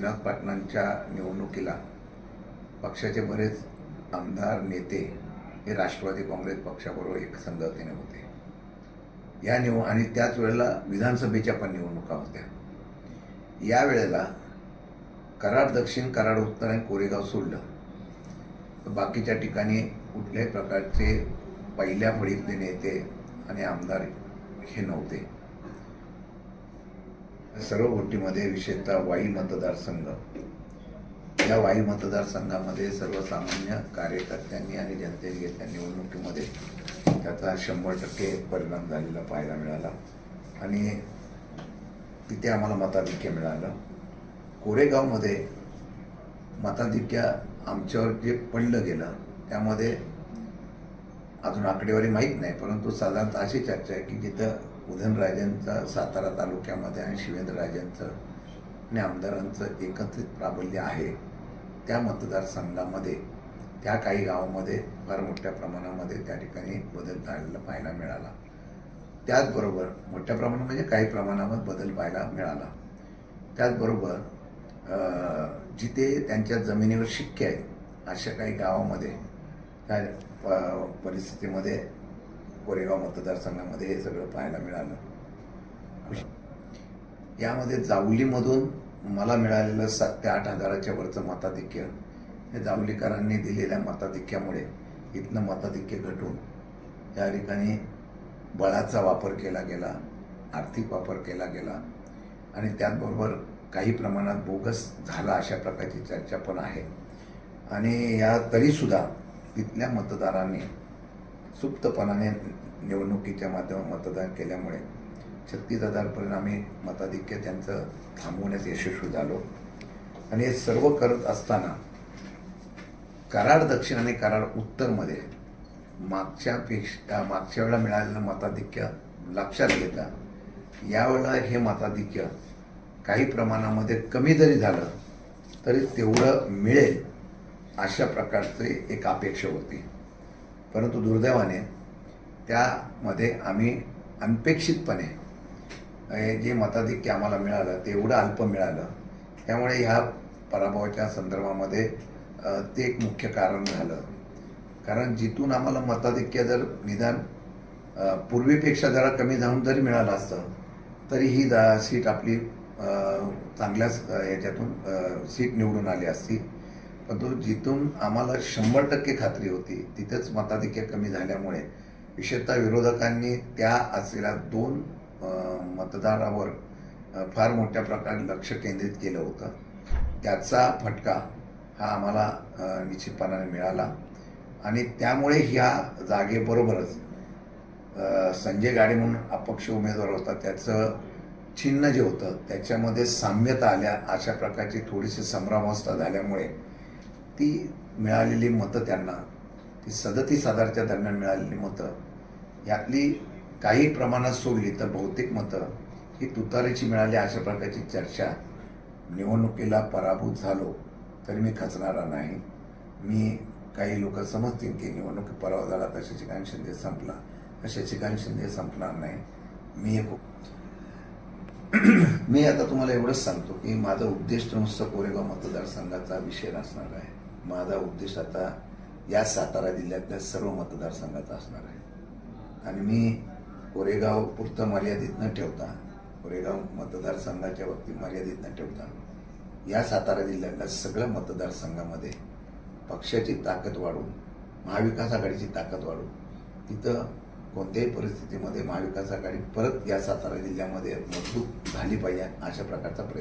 श्रीनाथ पाटलांच्या निवडणुकीला पक्षाचे बरेच आमदार नेते हे राष्ट्रवादी काँग्रेस पक्षाबरोबर एक संगतीने होते. या निव आणि त्याच वेळेला विधानसभेच्या पण निवडणुका होत्या. या वेळेला कराड दक्षिण कराड उत्तर आणि कोरेगाव सोडलं. तर बाकीच्या ठिकाणी कुठल्याही प्रकारचे पहिल्या फळीतले नेते आणि आमदार हे नव्हते. सर्व गोष्टीमध्ये विशेषतः वाई मतदारसंघ या वाई मतदारसंघामध्ये सर्वसामान्य कार्यकर्त्यांनी आणि जनतेने घेतल्या निवडणुकीमध्ये त्याचा शंभर टक्के परिणाम झालेला पाहायला मिळाला. आणि तिथे आम्हाला मताधिक्य मिळालं. कोरेगावमध्ये मताधिक्य आमच्यावर जे पडलं गेलं त्यामध्ये अजून आकडेवारी माहीत नाही परंतु साधारणतः अशी चर्चा आहे की जिथं उदयनराजेंचा सातारा तालुक्यामध्ये आणि शिवेंद्रराजेंचं आणि आमदारांचं एकत्रित प्राबल्य आहे. त्या मतदारसंघामध्ये त्या काही गावामध्ये फार मोठ्या प्रमाणामध्ये त्या ठिकाणी बदल झालेला पाहायला मिळाला. त्याचबरोबर मोठ्या प्रमाणात म्हणजे काही प्रमाणामध्ये बदल पाहायला मिळाला. त्याचबरोबर जिथे त्यांच्या जमिनीवर शिक्के आहेत अशा काही गावामध्ये त्या प- परिस्थितीमध्ये कोरेगाव मतदारसंघामध्ये हे सगळं पाहायला मिळालं. यामध्ये जावलीमधून मला मिळालेलं सात ते आठ हजाराच्या वरचं मताधिक्य हे जावलीकरांनी दिलेल्या मताधिक्यामुळे इथनं मताधिक्य घटून या ठिकाणी बळाचा वापर केला गेला आर्थिक वापर केला गेला आणि त्याचबरोबर काही प्रमाणात बोगस झाला अशा प्रकारची चर्चा पण आहे. आणि या तरीसुद्धा तिथल्या मतदारांनी सुप्तपणाने निवडणुकीच्या माध्यमात मतदान केल्यामुळे छत्तीस परिणामी मताधिक्य त्यांचं थांबवण्यास यशस्वी झालो. आणि हे सर्व करत असताना कराड दक्षिण आणि कराड उत्तरमध्ये मागच्यापेक्षा मागच्या वेळेला मिळालेलं मताधिक्य लक्षात घेता यावेळेला हे मताधिक्य काही प्रमाणामध्ये कमी जरी झालं तरी तेवढं मिळेल अशा प्रकारचे एक अपेक्षा होती. परंतु दुर्दैवाने त्यामध्ये आम्ही अनपेक्षितपणे जे मताधिक्य आम्हाला मिळालं ते एवढं अल्प मिळालं. त्यामुळे ह्या पराभवाच्या संदर्भामध्ये ते एक मुख्य कारण झालं. कारण जिथून आम्हाला मताधिक्य जर निदान पूर्वीपेक्षा जरा कमी जाऊन जरी मिळालं असतं तरी ही जा सीट आपली चांगल्याच याच्यातून सीट निवडून आली असती. परंतु जिथून आम्हाला शंभर टक्के खात्री होती तिथंच मताधिक्य कमी झाल्यामुळे. विशेषतः विरोधकांनी त्या असलेल्या दोन मतदारावर फार मोठ्या प्रकारे लक्ष केंद्रित केलं होतं. त्याचा फटका हा आम्हाला निश्चितपणाने मिळाला. आणि त्यामुळे ह्या जागेबरोबरच संजय गाडे म्हणून अपक्ष उमेदवार होता त्याचं चिन्ह जे होतं त्याच्यामध्ये साम्यता आल्या अशा प्रकारची थोडीशी संभ्रमावस्था झाल्यामुळे. ती मिळालेली मतं त्यांना ती सदतीस हजारच्या दरम्यान मिळालेली मतं यातली काही प्रमाणात सोडली तर बहुतेक मतं ही तुतारीची मिळाली अशा प्रकारची चर्चा निवडणुकीला पराभूत झालो तरी मी खचणारा नाही. मी काही लोक समजतील की निवडणुकी परवा झाला तर शशिकांत शिंदे संपला. तर शशिकांत शिंदे संपणार नाही. मी एक मी आता तुम्हाला एवढंच सांगतो की माझा उद्देश नुसतं कोरेगाव मतदारसंघाचा विषय नसणार आहे. माझा उद्देश आता या सातारा जिल्ह्यातल्या सर्व मतदारसंघाचा असणार आहे. आणि मी कोरेगाव पुरतं मर्यादित न ठेवता कोरेगाव मतदारसंघाच्या बाबतीत मर्यादित न ठेवता या सातारा जिल्ह्यातल्या सगळ्या मतदारसंघामध्ये पक्षाची ताकद वाढवून महाविकास आघाडीची ताकद वाढवून तिथं कोणत्याही परिस्थितीमध्ये महाविकास आघाडी परत या सातारा जिल्ह्यामध्ये मजबूत झाली पाहिजे अशा प्रकारचा प्रयत्न